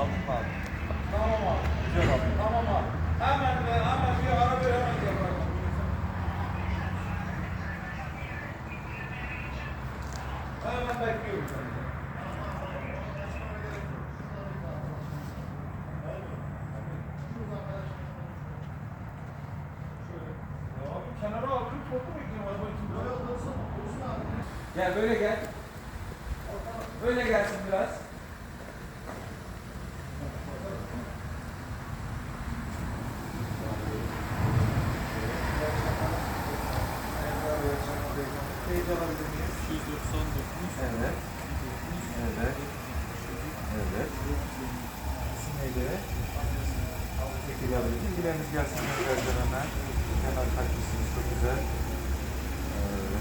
Aldım abi. Tamam abi. Güzel abi. Tamam abi. Hemen be, hemen bir ara ver hemen yapalım. Hemen bekliyorum seni. Gel böyle gel. Böyle gelsin biraz. Teyze alabilir miyiz? 199. Evet. Evet. Evet. İsim neydi? Peki alabilir Bilgileriniz gelsin arkadaşlar hemen. Hemen takmışsınız çok güzel.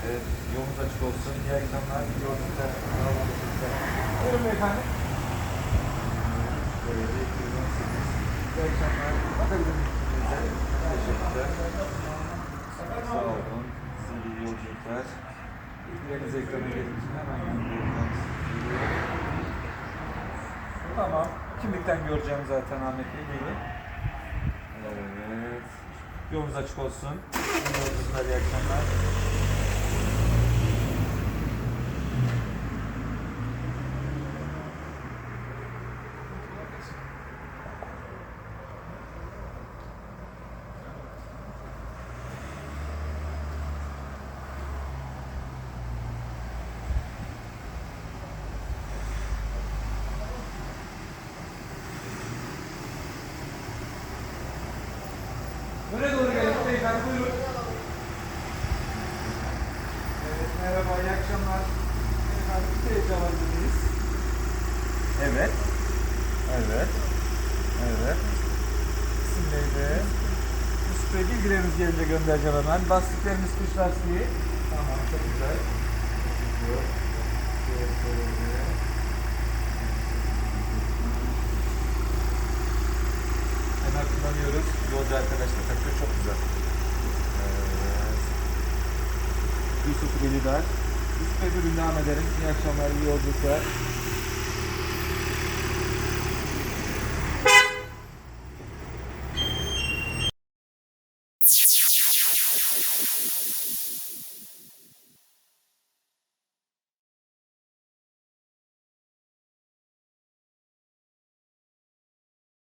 Evet. Yolunuz açık olsun. İyi akşamlar. İyi yolculuklar. Buyurun beyefendi. Evet. 218. İyi akşamlar. Bakabilir miyim? Teşekkürler. Sağ olun. Size iyi yolculuklar. Bilgilerinizi ekrana gelince hemen gönderiyorum. Tamam. Kimlikten göreceğim zaten Ahmet Bey. Buyurun. Evet. Yolunuz açık olsun. Yolculuklar, iyi akşamlar. Buraya doğru gelin beyefendi buyurun. Evet merhaba iyi akşamlar. Beyefendi bir miyiz? Evet. Evet. Evet. İsim neydi? Bey bilgileriniz gelince göndereceğim hemen. Lastiklerimiz kış lastiği. Tamam çok güzel. Gidiyor. Evet, böyle. Hemen Hoca arkadaş takıyor. Çok güzel. Evet. Yusuf Elidar. Üst öbürünü devam ederim. İyi akşamlar, iyi yolculuklar.